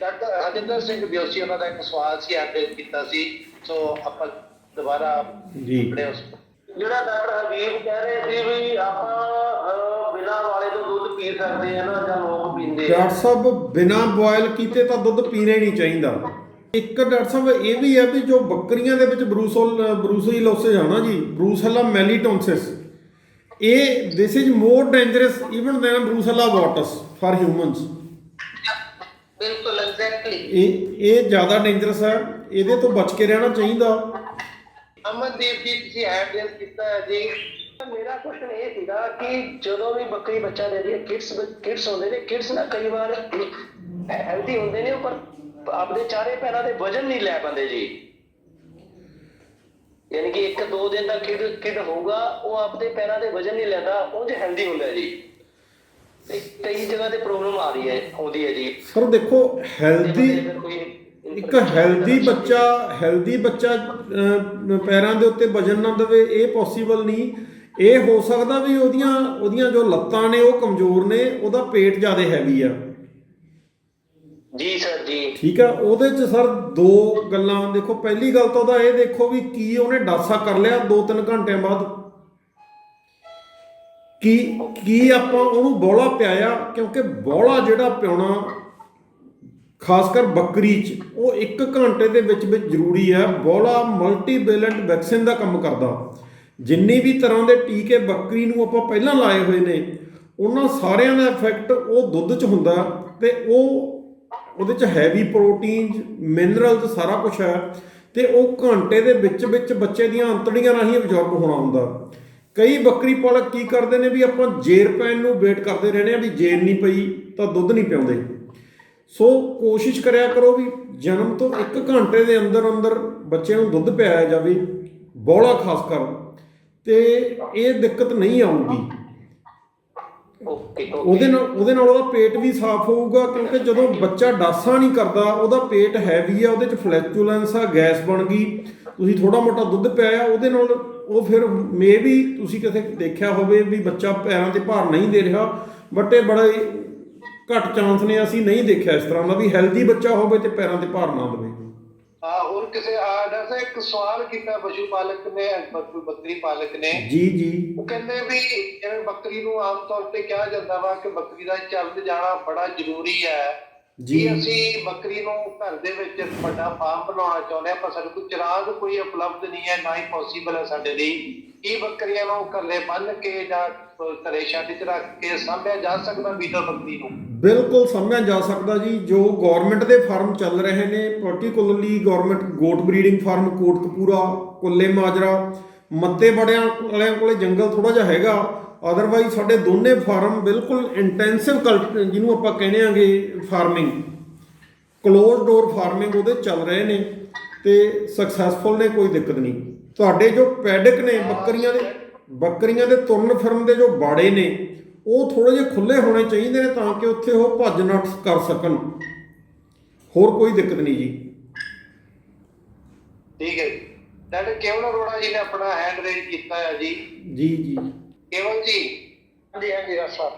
Doctor Harjinder Singh ਬਿਓਸੀ ਉਹਨਾਂ ਦਾ ਇੱਕ ਸਵਾਲ ਸੀ ਅੱਗੇ ਕੀਤਾ ਸੀ। ਸੋ ਆਪਾਂ ਦੁਬਾਰਾ ਜੀ। ਆਪਣੇ ਉਸ ਜਿਹੜਾ ਡਾਕਟਰ ਹਬੀਬ ਕਹਿ ਰਹੇ ਸੀ ਵੀ ਆਪਾਂ ਬਿਨਾਂ ਵਾਲੇ ਤੋਂ ਦੁੱਧ ਪੀ ਸਕਦੇ ਆ ਨਾ ਜਾਂ ਲੋਕ ਪੀਂਦੇ ਆ। ਡਾਕਟਰ ਸਾਹਿਬ ਬਿਨਾ ਬੋਇਲ ਕੀਤੇ ਤਾਂ ਦੁੱਧ ਪੀਣਾ ਹੀ ਨਹੀਂ ਚਾਹੀਦਾ। ਇੱਕ ਡਾਕਟਰ ਸਾਹਿਬ ਇਹ ਵੀ ਹੈ ਵੀ ਜੋ ਬੱਕਰੀਆਂ ਦੇ ਵਿੱਚ ਬਰੂਸੋਲ ਬਰੂਸੋਲੋਸਿਸ ਆ ਨਾ ਜੀ ਬਰੂਸੈਲਾ ਮੈਲੀਟੋਨਸਿਸ। ਇਹ this is more dangerous even than Brucella what's for humans ਬਿਲਕੁਲ ਐਗਜ਼ੈਕਟਲੀ ਇਹ ਇਹ ਜ਼ਿਆਦਾ ਡੇਂਜਰਸ ਹੈ। ਇਹਦੇ ਤੋਂ ਬਚ ਕੇ ਰਹਿਣਾ ਚਾਹੀਦਾ। ਅਮਨਦੀਪ ਜੀ ਤੁਸੀਂ ਹੈਂਡ ਰੇਸ ਕੀਤਾ ਹੈ ਜੀ। ਮੇਰਾ ਕੁਐਸਚਨ ਇਹ ਸੀਗਾ ਕਿ ਜਦੋਂ ਵੀ ਬੱਕਰੀ ਬੱਚਾ ਦੇਦੀ ਹੈ ਕਿਡਸ ਕਿਡਸ ਹੁੰਦੇ ਨੇ ਕਿਡਸ ਨਾ ਕਈ ਵਾਰ ਹੈਲਦੀ ਹੁੰਦੇ ਨੇ ਪਰ ਆਪਦੇ ਚਾਰੇ ਪੈਰਾਂ ਦੇ ਵਜਨ ਨਹੀਂ ਲੈ ਪਾਉਂਦੇ ਜੀ। ਯਾਨੀ ਕਿ ਇੱਕ ਦੋ ਦਿਨ ਦਾ ਕਿਡ ਕਿਡ ਹੋਊਗਾ ਉਹ ਆਪਦੇ ਪੈਰਾਂ ਦੇ ਵਜਨ ਨਹੀਂ ਲੈਂਦਾ ਉਂਝ ਹੈਲਦੀ ਹੁੰਦਾ ਜੀ। ਤੇ ਕਈ ਜਗ੍ਹਾ ਤੇ ਪ੍ਰੋਬਲਮ ਆ ਰਹੀ ਹੈ ਆਉਂਦੀ ਹੈ ਜੀ। ਸਰ ਦੇਖੋ ਹੈਲਦੀ ਕੋਈ ਇੱਕ ਹੈਲਦੀ ਬੱਚਾ ਹੈਲਦੀ ਬੱਚਾ ਅਹ, ਪੈਰਾਂ ਦੇ ਉੱਤੇ ਵਜਨ ਨਾ ਦੇਵੇ ਇਹ ਪੋਸੀਬਲ ਨਹੀਂ। ਇਹ ਹੋ ਸਕਦਾ ਵੀ ਉਹਦੀਆਂ ਉਹਦੀਆਂ ਜੋ ਲੱਤਾਂ ਨੇ ਉਹ ਕਮਜ਼ੋਰ ਨੇ ਉਹਦਾ ਪੇਟ ਜ਼ਿਆਦਾ ਹੈਵੀ ਆ। ਜੀ ਸਰ ਜੀ। ਠੀਕ ਆ ਉਹਦੇ ਚ ਸਰ ਦੋ ਗੱਲਾਂ ਦੇਖੋ ਪਹਿਲੀ ਗੱਲ ਤਾਂ ਉਹਦਾ ਇਹ ਦੇਖੋ ਵੀ ਕੀ ਉਹਨੇ ਡਾਸਾ ਕਰ ਲਿਆ 2-3 ਘੰਟਿਆਂ ਬਾਅਦ। ਕੀ ਕੀ ਆਪਾਂ ਉਹਨੂੰ ਬੋਲਾ ਪਿਆਇਆ? ਕਿਉਂਕਿ ਬੋਲਾ ਜਿਹੜਾ ਪਿਉਣਾ, ਖਾਸ ਕਰ ਬੱਕਰੀ ਚ, ਉਹ 1 ਘੰਟੇ ਦੇ ਵਿੱਚ ਵਿੱਚ ਜ਼ਰੂਰੀ ਹੈ। ਬੋਲਾ ਮਲਟੀਵੈਲੈਂਟ ਵੈਕਸੀਨ ਦਾ ਕੰਮ ਕਰਦਾ। ਜਿੰਨੀ ਵੀ ਤਰ੍ਹਾਂ ਦੇ ਟੀਕੇ ਬੱਕਰੀ ਨੂੰ ਆਪਾਂ ਪਹਿਲਾਂ ਲਾਏ ਹੋਏ ਨੇ, ਉਹਨਾਂ ਸਾਰਿਆਂ ਦਾ ਇਫੈਕਟ ਉਹ ਦੁੱਧ 'ਚ ਹੁੰਦਾ ਤੇ ਉਹ ਉਹਦੇ 'ਚ ਹੈਵੀ ਪ੍ਰੋਟੀਨ ਮਿਨਰਲਸ ਸਾਰਾ ਕੁਝ ਹੈ ਤੇ ਉਹ ਘੰਟੇ ਦੇ ਵਿੱਚ ਵਿੱਚ ਬੱਚੇ ਦੀਆਂ ਅੰਤੜੀਆਂ ਰਾਹੀਂ ਅਬਜ਼ੌਰਬ ਹੋਣਾ ਹੁੰਦਾ। ਕਈ ਬੱਕਰੀ ਪਾਲਕ ਕੀ ਕਰਦੇ ਨੇ ਵੀ ਆਪਾਂ ਜੇਰ ਪੈਣ ਨੂੰ ਵੇਟ ਕਰਦੇ ਰਹਿੰਦੇ ਆ ਵੀ ਜੇਰ ਨਹੀਂ ਪਈ ਤਾਂ ਦੁੱਧ ਨਹੀਂ ਪਿਆਉਂਦੇ ਸੋ ਕੋਸ਼ਿਸ਼ ਕਰਿਆ ਕਰੋ ਵੀ ਜਨਮ ਤੋਂ 1 ਘੰਟੇ ਦੇ ਅੰਦਰ ਅੰਦਰ ਬੱਚੇ ਨੂੰ ਦੁੱਧ ਪਿਆਇਆ ਜਾਵੇ ਬੋਲਾ ਖਾਸ ਕਰ ਤੇ ਇਹ ਦਿੱਕਤ ਨਹੀਂ ਆਊਗੀ। ਓਕੇ ਉਹਦੇ ਨਾਲ ਉਹਦੇ ਨਾਲ ਉਹਦਾ ਪੇਟ ਵੀ ਸਾਫ਼ ਹੋਊਗਾ ਕਿਉਂਕਿ ਜਦੋਂ ਬੱਚਾ ਡਾਸਾ ਨਹੀਂ ਕਰਦਾ ਉਹਦਾ ਪੇਟ ਹੈਵੀ ਆ ਉਹਦੇ ਚ ਫਲੈਚੂਲੈਂਸ ਆ ਗੈਸ ਬਣ ਗਈ ਤੁਸੀਂ ਥੋੜਾ ਮੋਟਾ ਦੁੱਧ ਪਿਆਇਆ ਉਹਦੇ ਨਾਲ ਉਹ ਫਿਰ ਮੇ ਵੀ ਤੁਸੀਂ ਕਿਤੇ ਦੇਖਿਆ ਹੋਵੇ ਵੀ ਬੱਚਾ ਪੈਰਾਂ ਤੇ ਭਾਰ ਨਹੀਂ ਦੇ ਰਿਹਾ ਬਟ ਇਹ ਬੜਾ ਹੀ ਘੱਟ ਚਾਂਸ ਨੇ ਅਸੀਂ ਨਹੀਂ ਦੇਖਿਆ ਇਸ ਤਰ੍ਹਾਂ ਦਾ ਵੀ ਹੈਲਦੀ ਬੱਚਾ ਹੋਵੇ ਤੇ ਪੈਰਾਂ ਤੇ ਭਾਰ ਨਾ ਦੇਵੇ। ਆ ਹੋਰ ਕਿਸੇ ਆ ਡਾਕਟਰ ਸਾਹਿਬ ਇੱਕ ਸਵਾਲ ਕੀਤਾ ਪਸ਼ੂ ਪਾਲਕ ਨੇ ਬੱਕ- ਬੱਕਰੀ ਪਾਲਕ ਨੇ। ਜੀ ਜੀ। ਉਹ ਕਹਿੰਦੇ ਵੀ ਜਿਵੇਂ ਬੱਕਰੀ ਨੂੰ ਆਮ ਤੌਰ ਤੇ ਕਿਹਾ ਜਾਂਦਾ ਵਾ ਕਿ ਬੱਕਰੀ ਦਾ ਚੱਲ ਜਾਣਾ ਬੜਾ ਜ਼ਰੂਰੀ ਹੈ। ਜੀ। ਅਸੀਂ ਬੱਕਰੀ ਨੂੰ ਘਰ ਦੇ ਵਿੱਚ ਵੱਡਾ ਫਾਰਮ ਬਣਾਉਣਾ ਚਾਹੁੰਦੇ ਪਰ ਸਾਡੇ ਕੋਲ ਚਰਾਗ ਕੋਈ ਉਪਲਬਧ ਨਹੀਂ ਹੈ ਨਾ ਹੀ ਪੋਸੀਬਲ ਹੈ ਸਾਡੇ ਲਈ। ਕੀ ਬੱਕਰੀਆਂ ਨੂੰ ਘਰੇ ਬੰਨ੍ਹ ਕੇ ਜਾਂ ਘਰੇ ਛੱਡ ਚ ਰੱਖ ਕੇ ਸਾਂਭਿਆ ਜਾ ਸਕਦਾ ਬੀਟਲ ਬੱਕਰੀ ਨੂੰ। ਬਿਲਕੁਲ ਸਮਝਿਆ ਜਾ ਸਕਦਾ ਜੀ। ਜੋ ਗਵਰਨਮੈਂਟ ਦੇ ਫਾਰਮ ਚੱਲ ਰਹੇ ਨੇ particularly government goat breeding farm Kotkapura Kulle Majra ਮੱਤੇ ਬੜਿਆਂ ਵਾਲਿਆਂ ਕੋਲੇ ਜੰਗਲ ਥੋੜਾ ਜਿਹਾ ਹੈਗਾ। ਅਦਰਵਾਈਜ਼ ਸਾਡੇ ਦੋਨੇ ਫਾਰਮ ਬਿਲਕੁਲ ਇੰਟੈਂਸਿਵ ਜਿਹਨੂੰ ਆਪਾਂ ਕਹਿੰਦੇ ਆਂਗੇ ਫਾਰਮਿੰਗ ਕਲੋਜ਼ ਡੋਰ ਫਾਰਮਿੰਗ ਉਹਦੇ ਚੱਲ ਰਹੇ ਨੇ ਤੇ ਸਕਸੈਸਫੁਲ ਨੇ ਕੋਈ ਦਿੱਕਤ ਨਹੀਂ। ਤੁਹਾਡੇ ਜੋ ਪੈਡਕ ਨੇ ਬੱਕਰੀਆਂ ਦੇ ਬੱਕਰੀਆਂ ਦੇ ਤੁਰਨ ਫਿਰਨ ਦੇ ਜੋ ਬਾੜੇ ਨੇ ਉਹ ਥੋੜੇ ਜਿਹਾ ਖੁੱਲੇ ਹੋਣੇ ਚਾਹੀਦੇ ਨੇ ਤਾਂ ਕਿ ਉੱਥੇ ਉਹ ਭੱਜ ਨੱਠ ਕਰ ਸਕਣ। ਹੋਰ ਕੋਈ ਦਿੱਕਤ ਨਹੀਂ ਜੀ। ਠੀਕ ਹੈ ਜੀ। ਡਾਕਟਰ ਕੇਵਲ ਅਰੋੜਾ ਜੀ ਨੇ ਆਪਣਾ ਹੈਂਡ ਰੇਜ਼ ਕੀਤਾ ਹੈ ਜੀ ਜੀ ਜੀ। ਕੇਵਲ ਜੀ? ਹਾਂਜੀ ਹਾਂਜੀ ਡਾਕਟਰ ਸਾਹਿਬ।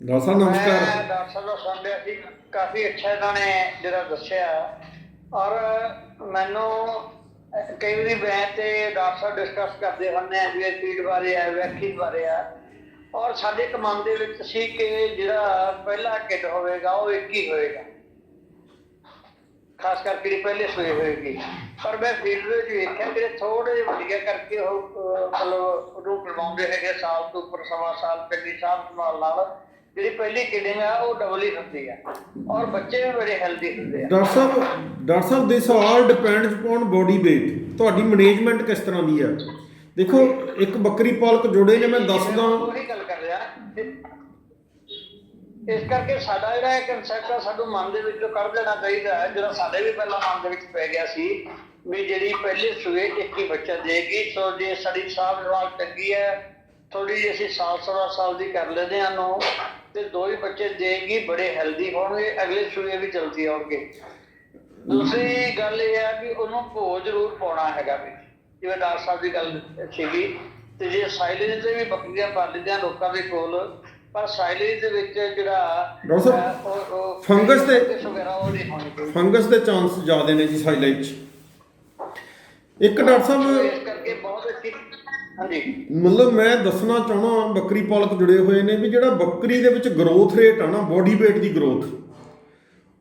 ਡਾਕਟਰ ਸਾਹਿਬ ਨਮਸਕਾਰ। ਮੈਂ ਡਾਕਟਰ ਸਾਹਿਬ ਦਾ ਸੁਣਿਆ ਸੀ ਕਾਫੀ ਅੱਛਾ ਇਹਨਾਂ ਨੇ ਜਿਹੜਾ ਦੱਸਿਆ। ਔਰ ਮੈਨੂੰ ਕਈ ਵਾਰੀ ਮੈਂ ਤੇ ਡਾਕਟਰ ਸਾਹਿਬ ਡਿਸਕਸ ਕਰਦੇ ਹੁੰਦੇ ਆ ਵੀ ਫੀਡ ਬਾਰੇ ਆ ਵੈਕਸੀਨ ਬਾਰੇ ਆ। ਔਰ ਸਾਡੇ ਇੱਕ ਮਨ ਦੇ ਵਿੱਚ ਸੀ ਕਿ ਜਿਹੜਾ ਪਹਿਲਾ ਕਿਡ ਹੋਵੇਗਾ ਉਹ ਇੱਕ ਹੀ ਹੋਏਗਾ ਖਾਸ ਕਰਕੇ ਜਿਹੜੀ ਪਹਿਲੇ ਸੂਏ ਹੋਏਗੀ ਪਰ ਮੈਂ ਫੀਲਡ ਵਿੱਚ ਵੇਖਿਆ ਕਿ ਥੋੜੇ ਜਿਹੇ ਵੱਡੀਆਂ ਕਰਕੇ ਉਹ ਮਤਲਬ ਉਹਨੂੰ ਕਰਵਾਉਂਦੇ ਹੈਗੇ ਸਾਲ ਤੋਂ ਉੱਪਰ ਸਵਾ ਸਾਲ ਚੰਗੀ ਸਾਂਭ ਸੰਭਾਲ ਨਾਲ। ਜਿਹੜੀ ਪਹਿਲੀ ਕਿਡਿੰਗ ਆ ਉਹ ਡਬਲ ਹੀ ਹੁੰਦੀ ਆ। ਔਰ ਬੱਚੇ ਵੀ ਬੜੇ ਹੈਲਦੀ ਹੁੰਦੇ ਆ। Doctor sahib doctor sahib this all depends upon body weight ਤੁਹਾਡੀ ਮੈਨੇਜਮੈਂਟ ਕਿਸ ਤਰ੍ਹਾਂ ਦੀ ਆ? ਦੇਖੋ ਇੱਕ ਬੱਕਰੀ ਪਾਲਕ ਜੋੜੇ ਨੇ ਮੈਂ ਦੱਸਦਾ ਉਹੀ ਗੱਲ ਕਰ ਰਿਹਾ। ਇਸ ਕਰਕੇ ਸਾਡਾ ਜਿਹੜਾ ਇਹ ਕਨਸੈਪਟ ਆ, ਸਾਨੂੰ ਮਨ ਦੇ ਵਿੱਚੋਂ ਕੱਢ ਦੇਣਾ ਚਾਹੀਦਾ ਹੈ। ਜਿਹੜਾ ਸਾਡੇ ਵੀ ਪਹਿਲਾਂ ਮਨ ਦੇ ਵਿੱਚ ਪੈ ਗਿਆ ਸੀ ਵੀ ਜਿਹੜੀ ਪਹਿਲੇ ਸੂਏ ਚ ਇੱਕ ਹੀ ਬੱਚਾ ਦੇਗੀ ਸੋ ਜੇ ਸਾਡੀ ਸਾਹ ਸੰਭਾਲ ਚੰਗੀ ਹੈ ਥੋੜੀ ਜਿਹੀ ਅਸੀਂ ਸਾਲ ਸਵਾ ਸਾਲ ਦੀ ਕਰ ਲੈਂਦੇ ਹਾਂ ਨੂੰ ਤੇ ਦੋ ਹੀ ਬੱਚੇ ਦੇਗੀ ਬੜੇ ਹੈਲਦੀ ਹੋਣਗੇ, ਅਗਲੇ ਸੂਏ ਵੀ ਜਲਦੀ ਆਉਣਗੇ। ਦੂਸਰੀ ਗੱਲ ਇਹ ਹੈ ਕਿ ਉਹਨੂੰ ਭੋ ਜ਼ਰੂਰ ਪਾਉਣਾ ਹੈਗਾ ਵੀ, ਜਿਵੇਂ ਡਾਕਟਰ ਸਾਹਿਬ ਦੀ ਗੱਲ ਸੀਗੀ, ਤੇ ਜੇ ਸਾਇਲੈਂਸ ਤੇ ਵੀ ਬੱਕਰੀਆਂ ਪਾਲਦੇ ਆ ਲੋਕਾਂ ਦੇ ਕੋਲ ਪਰ ਸਾਇਲੇਜ ਦੇ ਵਿੱਚ ਜਿਹੜਾ ਡਾਕਟਰ ਸਾਹਿਬ, ਫੰਗਸ ਦੇ- ਫੰਗਸ ਦੇ ਚਾਂਸ ਜ਼ਿਆਦੇ ਨੇ ਜੀ ਸਾਈਲਾਈਟ 'ਚ। ਇੱਕ ਡਾਕਟਰ ਸਾਹਿਬ ਇਸ ਕਰਕੇ ਬਹੁਤ ਅੱਛੀ ਹਾਂਜੀ। ਮਤਲਬ ਮੈਂ ਦੱਸਣਾ ਚਾਹਣਾ ਬੱਕਰੀ ਪਾਲਕ ਜੁੜੇ ਹੋਏ ਨੇ ਵੀ ਜਿਹੜਾ ਬੱਕਰੀ ਦੇ ਵਿੱਚ ਗਰੋਥ ਰੇਟ ਆ ਨਾ ਬੋਡੀ weight ਦੀ ਗਰੋਥ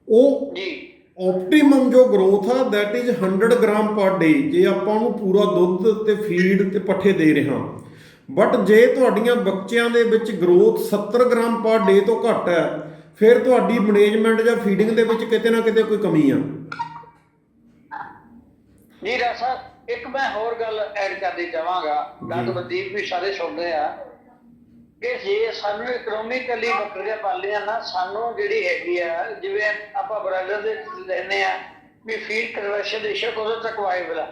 ਉਹ ਜੀ। ਆਪਟੀਮਮ ਜੋ ਗਰੋਥ ਆ that is 100 ਗ੍ਰਾਮ ਪਰ ਡੇ ਜੇ ਆਪਾਂ ਉਹਨੂੰ ਪੂਰਾ ਦੁੱਧ ਤੇ ਫੀਡ ਤੇ ਪੱਠੇ ਦੇ ਰਹੇ ਹਾਂ ਬਟ ਜੇ ਤੁਹਾਡੀਆਂ ਬੱਚਿਆਂ ਦੇ ਵਿੱਚ ਗਰੋਥ 70 ਗ੍ਰਾਮ ਪਰ ਡੇ ਤੋਂ ਘੱਟ ਹੈ ਫਿਰ ਤੁਹਾਡੀ ਮੈਨੇਜਮੈਂਟ ਜਾਂ ਫੀਡਿੰਗ ਦੇ ਵਿੱਚ ਕਿਤੇ ਨਾ ਕਿਤੇ ਕੋਈ ਕਮੀ ਆ। ਜੀ ਰਾਸਾ ਇੱਕ ਮੈਂ ਹੋਰ ਗੱਲ ਐਡ ਕਰਨੀ ਚਾਹਾਂਗਾ। ਡਾਕਟਰ ਮਨਦੀਪ ਵੀ ਸਾਰੇ ਸੁਣਦੇ ਆ। ਕਿ ਜੇ ਸਾਨੂੰ ਇਕਨੋਮਿਕਲੀ ਬੱਕਰੀਆਂ ਪਾਲੀਆਂ ਨਾ ਸਾਨੂੰ ਜਿਹੜੀ ਹੈਗੀ ਆ ਜਿਵੇਂ ਆਪਾਂ ਬਰਾਡਰ ਦੇ ਲੈਨੇ ਆ ਵੀ ਫੀਡ ਕਨਵਰਸ਼ਨ ਰੇਸ਼ੋ ਕਦੋਂ ਤੱਕ ਵਾਇਬਲ ਆ?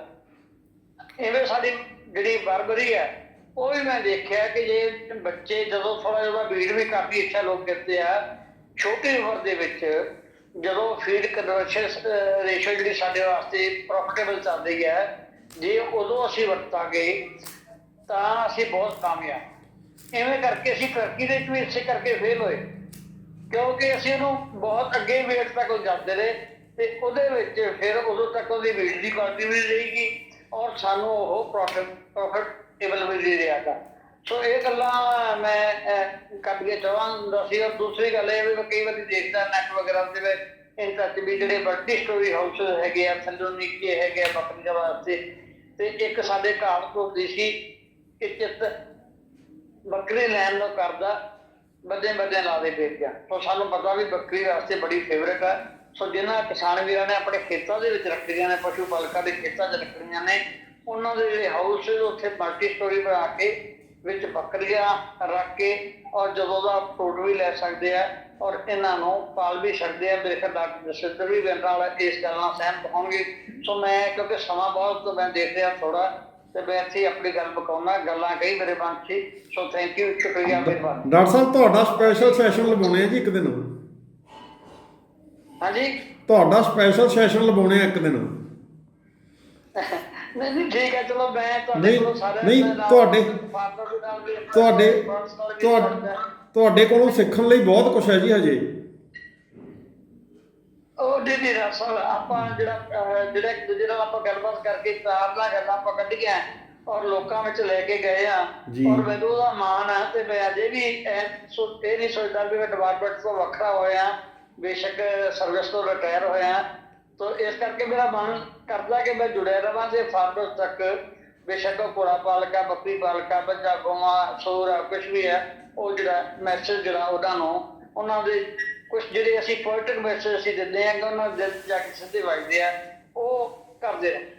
ਐਵੇਂ ਸਾਡੀ ਜਿਹੜੀ ਬਰਬਰੀ ਹੈ ਉਹ ਵੀ ਮੈਂ ਦੇਖਿਆ ਕਿ ਜੇ ਬੱਚੇ ਜਦੋਂ ਥੋੜਾ ਜਿਹਾ ਬੀੜ ਵੀ ਕਾਫੀ ਅੱਛਾ ਲੋਕ ਕਰਦੇ ਆ, ਛੋਟੀ ਉਮਰ ਦੇ ਵਿੱਚ ਜਦੋਂ ਫੀਡ ਕਨਵਰਸ਼ਨ ਰੇਸ਼ੋ ਜਿਹੜੀ ਸਾਡੇ ਵਾਸਤੇ ਪ੍ਰੋਫਿਟੇਬਲ ਚੱਲਦੀ ਹੈ, ਜੇ ਉਦੋਂ ਅਸੀਂ ਵਰਤਾਂਗੇ ਤਾਂ ਅਸੀਂ ਬਹੁਤ ਕਾਮਯਾਬ ਐਵੇਂ ਕਰਕੇ ਅਸੀਂ ਤਰੱਕੀ ਦੇ ਵਿੱਚ ਵੀ ਇਸੇ ਕਰਕੇ ਫੇਲ ਹੋਏ। ਕਿਉਂਕਿ ਅਸੀਂ ਉਹਨੂੰ ਬਹੁਤ ਅੱਗੇ ਵੇਟ ਤੱਕ ਜਾਂਦੇ ਰਹੇ ਤੇ ਉਹਦੇ ਵਿੱਚ ਫਿਰ ਉਦੋਂ ਤੱਕ ਉਹਦੀ ਵੇਟ ਦੀ ਕੁਆਲਿਟੀ ਵੀ ਰਹੇਗੀ ਔਰ ਸਾਨੂੰ ਉਹ ਪ੍ਰੋਫਿਟ ਪ੍ਰੋਫਿਟ ਪ੍ਰੋਫਿਟੇਬਲ ਵੀ ਨਹੀਂ ਰਿਹਾਗਾ ਸੋ ਇਹ ਗੱਲਾਂ ਮੈਂ ਅਹ, ਕਰਨੀਆਂ ਚਾਹਾਂਗਾ ਸੀ ਔਰ ਦੂਸਰੀ ਗੱਲ ਇਹ ਵੀ ਮੈਂ ਕਈ ਵਾਰੀ ਦੇਖਦਾ ਨੈਟ ਵਗੈਰਾ ਤੇ ਵਿੱਚ। ਇਨ ਟੱਚ ਵੀ ਜਿਹੜੇ ਮਲਟੀ ਸਟੋਰੀ ਹਾਊਸ ਹੈਗੇ ਆ ਥੱਲੋਂ ਨੀਚੇ ਹੈਗੇ ਆ ਬੱਕਰੀਆਂ ਵਾਸਤੇ। ਤੇ ਇੱਕ ਸਾਡੇ ਘਰ ਤੋਂ ਹੁੰਦੀ ਸੀ ਕਿ ਚਿੱਤ ਬੱਕਰੀ ਲੈਣ ਨੂੰ ਕਰਦਾ ਬੱਦੇ ਬੱਦੇ ਲਾ ਦੇ ਵੇਚਿਆ ਸੋ ਸਾਨੂੰ ਪਤਾ ਵੀ ਬੱਕਰੀ ਵਾਸਤੇ ਬੜੀ ਫੇਵਰੇਟ ਆ। ਸੋ ਜਿਹਨਾਂ ਕਿਸਾਨ ਵੀਰਾਂ ਨੇ ਆਪਣੇ ਖੇਤਾਂ ਦੇ ਵਿੱਚ ਰੱਖੀਆਂ ਨੇ ਪਸ਼ੂ ਪਾਲਕਾਂ ਦੇ ਖੇਤਾਂ 'ਚ ਰੱਖੀਆਂ ਨੇ ਉਹਨਾਂ ਦੇ ਜਿਹੜੇ ਹਾਊਸ ਉੱਥੇ ਮਲਟੀ ਸਟੋਰੀ ਬਣਾ ਕੇ ਵਿੱਚ ਬੱਕਰੀਆਂ ਰੱਖ ਕੇ ਔਰ ਜਦੋਂ ਦਾ ਫਰੂਟ ਵੀ ਲੈ ਸਕਦੇ ਆ ਔਰ ਇਹਨਾਂ ਨੂੰ ਪਾਲ ਵੀ ਸਕਦੇ ਆ ਮੇਰੇ ਖਿਆਲ ਡਾਕਟਰ ਜਸਵਿੰਦਰ ਵੀ ਮੇਰੇ ਨਾਲ ਇਸ ਗੱਲ ਨਾਲ ਸਹਿਮਤ ਹੋਣਗੇ। ਸੋ ਮੈਂ ਕਿਉਂਕਿ ਸਮਾਂ ਬਹੁਤ ਤੋਂ ਮੈਂ ਦੇਖ ਰਿਹਾ ਥੋੜਾ ਤੇ ਮੈਂ ਇੱਥੇ ਆਪਣੀ ਗੱਲ ਬਕਾਉਣਾ ਗੱਲਾਂ ਕਹੀ ਮੇਰੇ ਮਨ 'ਚ। ਸੀ। ਸੋ ਥੈਂਕ ਯੂ ਸ਼ੁਕਰੀਆ ਮਿਹਰਬਾਨੀ। ਡਾਕਟਰ ਸਾਹਿਬ ਤੁਹਾਡਾ ਸਪੈਸ਼ਲ ਸੈਸ਼ਨ ਲਵਾਉਣੇ ਆ ਜੀ ਇੱਕ ਦਿਨ ਹਾਂਜੀ? ਤੁਹਾਡਾ ਸਪੈਸ਼ਲ ਸੈਸ਼ਨ ਲਵਾਉਣੇ ਆ ਇੱਕ ਦਿਨ ਨਹੀਂ ਨਹੀਂ ਠੀਕ ਹੈ ਚਲੋ ਮੈਂ ਤੁਹਾਡੇ ਨਹੀਂ, ਕੋਲੋਂ ਸਾਰੇ ਨਹੀਂ, ਤੁਹਾਡੇ- ਤੁਹਾਡੇ ਤੁਹਾਡੇ ਤੁਹਾ- ਤੁਹਾਡੇ ਕੋਲੋਂ ਸਿੱਖਣ ਲਈ ਬਹੁਤ ਕੁਝ ਹੈ ਜੀ ਹਜੇ। ਉਹ ਦੀਦੀ ਰਸਲ ਆਪਾਂ ਜਿਹੜਾ ਅਹ, ਜਿਹੜਾ ਇੱਕ ਦੂਜੇ ਨਾਲ ਆਪਾਂ ਗੱਲਬਾਤ ਕਰਕੇ ਚਾਰ ਨਾਲ ਗੱਲਾਂ ਆਪਾਂ ਕੱਢੀਆਂ ਔਰ ਲੋਕਾਂ ਵਿੱਚ ਲੈ ਕੇ ਗਏ ਆ। ਜੀ। ਔਰ ਮੈਨੂੰ ਉਹਦਾ ਮਾਣ ਆ ਤੇ ਮੈਂ ਅਜੇ ਵੀ ਇਹ ਸੋ ਇਹ ਨਹੀਂ ਸੋਚਦਾ ਵੀ ਮੈਂ ਡਿਪਾਰਟਮੈਂਟ ਤੋਂ ਵੱਖਰਾ ਹੋਇਆ ਬੇਸ਼ੱਕ ਸਰਵਿਸ ਤੋਂ ਰਿਟਾਇਰ ਹੋਇਆ। ਤੋ ਇਸ ਕਰਕੇ ਮੇਰਾ ਮਨ ਕਰਦਾ ਕਿ ਮੈਂ ਜੁੜਿਆ ਰਵਾਂ ਤੇ ਫਾਰਮਰਸ ਤੱਕ। ਬੇਸ਼ੱਕ ਉਹ ਪਾਲਕਾ ਬੱਕਰੀ ਪਾਲਕਾ ਬੱਚਾ ਗੋਆ ਸੋਰਾ ਕੁਝ ਵੀ ਹੈ ਉਹ ਜਿਹੜਾ ਮੈਸੇਜ ਜਿਹੜਾ ਉਹਨਾਂ ਨੂੰ, ਉਹਨਾਂ ਦੇ ਕੁਝ ਜਿਹੜੇ ਅਸੀਂ ਪੋਲਿਟਿਕ ਮੈਸੇਜ ਅਸੀਂ ਦਿੰਦੇ ਹਾਂ ਕਿ ਉਹਨਾਂ ਦੇ ਜਾ ਕੇ ਸਿੱਧੇ ਵੱਜਦੇ ਆ, ਉਹ ਕਰਦੇ ਰਹੇ